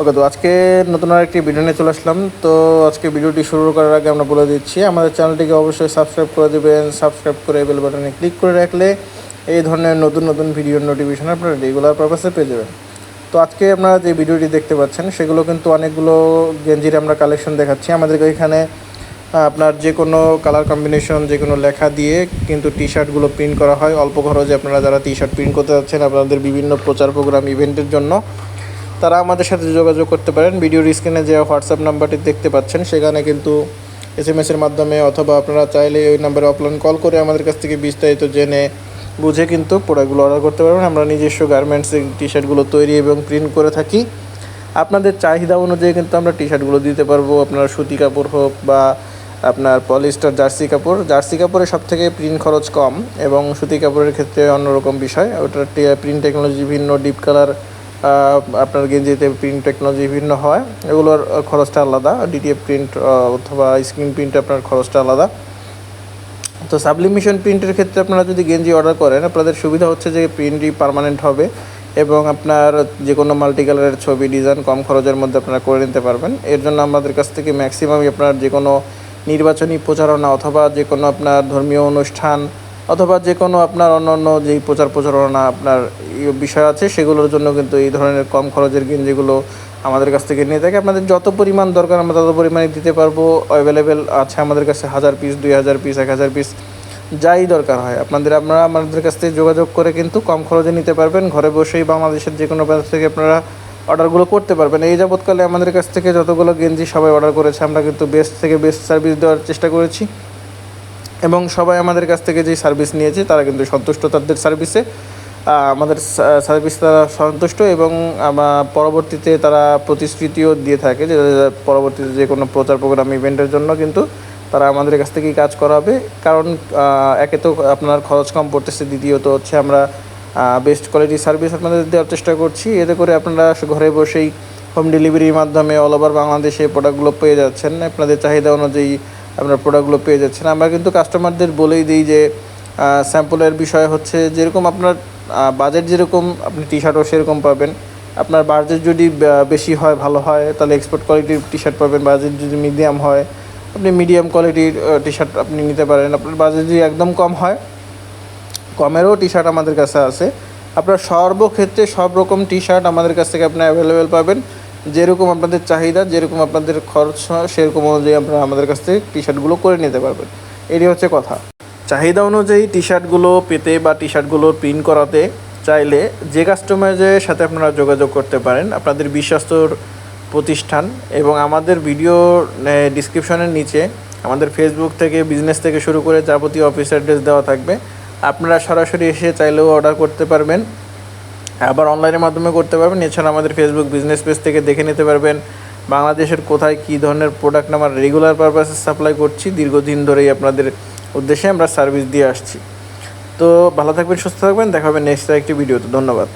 ওকে, তো আজকে নতুন আরেকটি ভিডিও নিয়ে চলে আসলাম। তো আজকে ভিডিওটি শুরু করার আগে আমরা বলে দিচ্ছি, আমাদের চ্যানেলটিকে অবশ্যই সাবস্ক্রাইব করে দেবেন। সাবস্ক্রাইব করে বেল বাটনে ক্লিক করে রাখলে এই ধরনের নতুন নতুন ভিডিওর নোটিফিকেশন আপনারা রেগুলার পারপাসে পেয়ে যাবেন। তো আজকে আপনারা যে ভিডিওটি দেখতে পাচ্ছেন, সেগুলো কিন্তু অনেকগুলো গেঞ্জির আমরা কালেকশন দেখাচ্ছি। আমাদেরকে এখানে আপনার যে কোনো কালার কম্বিনেশন যে কোনো লেখা দিয়ে কিন্তু টি শার্টগুলো প্রিন্ট করা হয়। অল্প খরচে আপনারা যারা টি শার্ট প্রিন্ট করতে যাচ্ছেন, আপনাদের বিভিন্ন প্রচার প্রোগ্রাম ইভেন্টের জন্য তারা আমাদের সাথে যোগাযোগ করতে পারেন। ভিডিওর স্ক্রিনে যে হোয়াটসঅ্যাপ নাম্বারটি দেখতে পাচ্ছেন, সেখানে কিন্তু এস এম এসের মাধ্যমে অথবা আপনারা চাইলে ওই নাম্বারে অফলাইন কল করে আমাদের কাছ থেকে বিস্তারিত জেনে বুঝে কিন্তু প্রোডাক্টগুলো অর্ডার করতে পারবেন। আমরা নিজস্ব গার্মেন্টসে টি শার্টগুলো তৈরি এবং প্রিন্ট করে থাকি। আপনাদের চাহিদা অনুযায়ী কিন্তু আমরা টি শার্টগুলো দিতে পারব। আপনার সুতি কাপড় হোক বা আপনার পলিস্টার জার্সি কাপড়। জার্সি কাপড়ে সব থেকে প্রিন্ট খরচ কম এবং সুতি কাপড়ের ক্ষেত্রে অন্যরকম বিষয়। ওটার প্রিন্ট টেকনোলজি ভিন্ন ডিপ কালার আপনার গেঞ্জিতে প্রিন্ট টেকনোলজি বিভিন্ন হয়, এগুলোর খরচটা আলাদা। ডিটিএফ প্রিন্ট অথবা স্ক্রিন প্রিন্ট আপনার খরচটা আলাদা। তো সাবলিমিশন প্রিন্টের ক্ষেত্রে আপনারা যদি গেঞ্জি অর্ডার করেন, আপনাদের সুবিধা হচ্ছে যে প্রিন্টই পার্মানেন্ট হবে এবং আপনার যে কোনো মাল্টি কালারের ছবি ডিজাইন কম খরচের মধ্যে আপনারা করে নিতে পারবেন। এর জন্য আমাদের কাছ থেকে ম্যাক্সিমামই আপনার যে কোনো নির্বাচনী প্রচারণা অথবা যে কোনো আপনার ধর্মীয় অনুষ্ঠান অথবা যে কোনো আপনার অন্য অন্য যেই প্রচার প্রচারণা আপনার বিষয় আছে, সেগুলোর জন্য কিন্তু এই ধরনের কম খরচের গেঞ্জিগুলো আমাদের কাছ থেকে নিয়ে থাকে। আপনাদের যত পরিমাণ দরকার, আমরা তত পরিমাণে দিতে পারব। অ্যাভেলেবেল আছে আমাদের কাছে হাজার পিস দুই হাজার পিস এক হাজার পিস যাই দরকার হয়। আপনাদের, আপনারা আমাদের কাছ থেকে যোগাযোগ করে কিন্তু কম খরচে নিতে পারবেন। ঘরে বসেই বাংলাদেশের যে কোনো প্রান্ত থেকে আপনারা অর্ডারগুলো করতে পারবেন। এই যাবৎকালে আমাদের কাছ থেকে যতগুলো গেঞ্জি সবাই অর্ডার করেছে, আমরা কিন্তু বেস্ট থেকে বেস্ট সার্ভিস দেওয়ার চেষ্টা করেছি। এবং সবাই আমাদের কাছ থেকে যে সার্ভিস নিয়েছে, তারা কিন্তু সন্তুষ্ট তাদের সার্ভিসে আমাদের সার্ভিস তারা সন্তুষ্ট এবং পরবর্তীতে তারা প্রতিশ্রুতিও দিয়ে থাকে যে পরবর্তীতে যে কোনো প্রচার প্রোগ্রাম ইভেন্টের জন্য কিন্তু তারা আমাদের কাছ থেকেই কাজ করাবে। কারণ একে তো আপনার খরচ কম পড়তেছে, দ্বিতীয়ত হচ্ছে আমরা বেস্ট কোয়ালিটি সার্ভিস আপনাদের দেওয়ার চেষ্টা করছি। এতে করে আপনারা ঘরে বসেই হোম ডেলিভারির মাধ্যমে অল ওভার বাংলাদেশে প্রোডাক্টগুলো পেয়ে যাচ্ছেন। আপনাদের চাহিদা অনুযায়ী আপনার প্রোডাক্টগুলো পেয়ে যাচ্ছেন। আমরা কিন্তু কাস্টমারদের বলেই দিই যে স্যাম্পলের বিষয় হচ্ছে যেরকম আপনার বাজেট যেরকম, আপনি টি শার্টও সেরকম পাবেন। আপনার বাজেট যদি বেশি হয়, ভালো হয়, তাহলে এক্সপোর্ট কোয়ালিটির টি শার্ট পাবেন। বাজেট যদি মিডিয়াম হয়, আপনি মিডিয়াম কোয়ালিটির টি শার্ট আপনি নিতে পারেন। আপনার বাজেট যদি একদম কম হয়, কমেরও টি শার্ট আমাদের কাছে আছে। আপনার সর্বক্ষেত্রে সব রকম টি শার্ট আমাদের কাছ থেকে আপনি অ্যাভেলেবেল পাবেন। যেরকম আপনাদের চাহিদা, যেরকম আপনাদের খরচ সেরকম অনুযায়ী আপনারা আমাদের কাছ থেকে টি শার্টগুলো করে নিতে পারবেন। এটি হচ্ছে কথা। চাহিদা অনুযায়ী টি শার্টগুলো পেতে বা টি শার্টগুলো প্রিন্ট করাতে চাইলে যে কাস্টমাইজের সাথে আপনারা যোগাযোগ করতে পারেন, আপনাদের বিশ্বাস্তর প্রতিষ্ঠান এবং আমাদের ভিডিও ডিসক্রিপশনের নিচে আমাদের ফেসবুক থেকে বিজনেস থেকে শুরু করে যাবতীয় অফিস অ্যাড্রেস দেওয়া থাকবে। আপনারা সরাসরি এসে চাইলেও অর্ডার করতে পারবেন, আবার অনলাইনের মাধ্যমে করতে পারবেন। এছাড়া আমাদের ফেসবুক বিজনেস পেজ থেকে দেখে নিতে পারবেন বাংলাদেশের কোথায় কী ধরনের প্রোডাক্ট আমরা রেগুলার পারপাসে সাপ্লাই করছি। দীর্ঘদিন ধরেই আপনাদের উদ্দেশ্যে আমরা সার্ভিস দিয়ে আসছি। তো ভালো থাকবেন, সুস্থ থাকবেন, দেখা হবে নেক্সট একটি ভিডিওতে ধন্যবাদ।